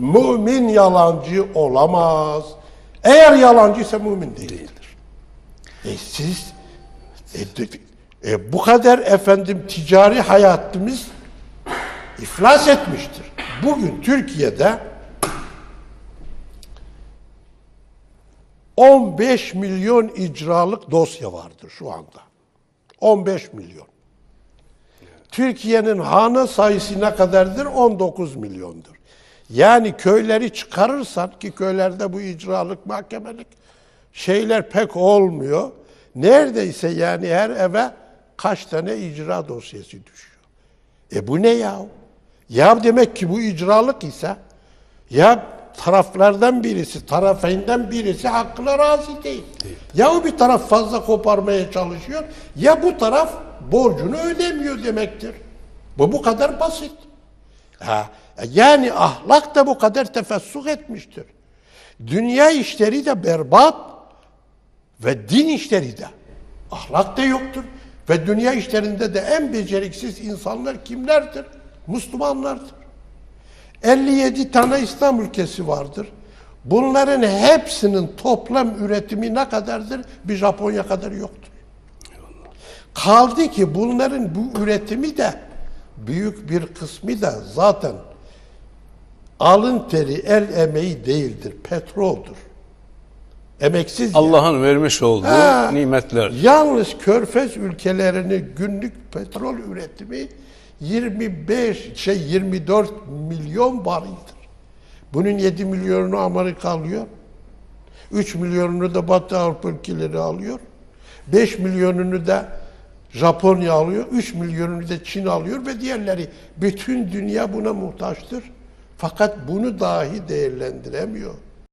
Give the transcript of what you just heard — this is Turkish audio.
Mümin yalancı olamaz. Eğer yalancıysa mümin değildir. E siz e, e, bu kadar efendim ticari hayatımız iflas etmiştir. Bugün Türkiye'de 15 milyon icralık dosya vardır şu anda. 15 milyon. Türkiye'nin hane sayısı ne kadardır? 19 milyondur. Yani köyleri çıkarırsan ki köylerde bu icralık, mahkemelik şeyler pek olmuyor. Neredeyse yani her eve kaç tane icra dosyası düşüyor. E bu ne ya? Ya demek ki bu icralık ise ya taraflardan birisi, tarafından birisi hakkına razı değil. Ya o bir taraf fazla koparmaya çalışıyor ya bu taraf borcunu ödemiyor demektir. Bu bu kadar basit. Ha, yani ahlak da bu kadar tefessuk etmiştir. Dünya işleri de berbat ve din işleri de. Ahlak da yoktur. Ve dünya işlerinde de en beceriksiz insanlar kimlerdir? Müslümanlardır. 57 tane İslam ülkesi vardır. Bunların hepsinin toplam üretimi ne kadardır? Bir Japonya kadar yoktur. Kaldı ki bunların bu üretimi de büyük bir kısmı da zaten alın teri, el emeği değildir, petroldur. Emeksiz. Allah'ın vermiş olduğu Ha, nimetler. Yalnız Körfez ülkelerinin günlük petrol üretimi 25 şey 24 milyon barildir. Bunun 7 milyonunu Amerika alıyor. 3 milyonunu da Batı Avrupa ülkeleri alıyor. 5 milyonunu da Japonya alıyor. 3 milyonunu da Çin alıyor ve diğerleri. Bütün dünya buna muhtaçtır. Fakat bunu dahi değerlendiremiyor.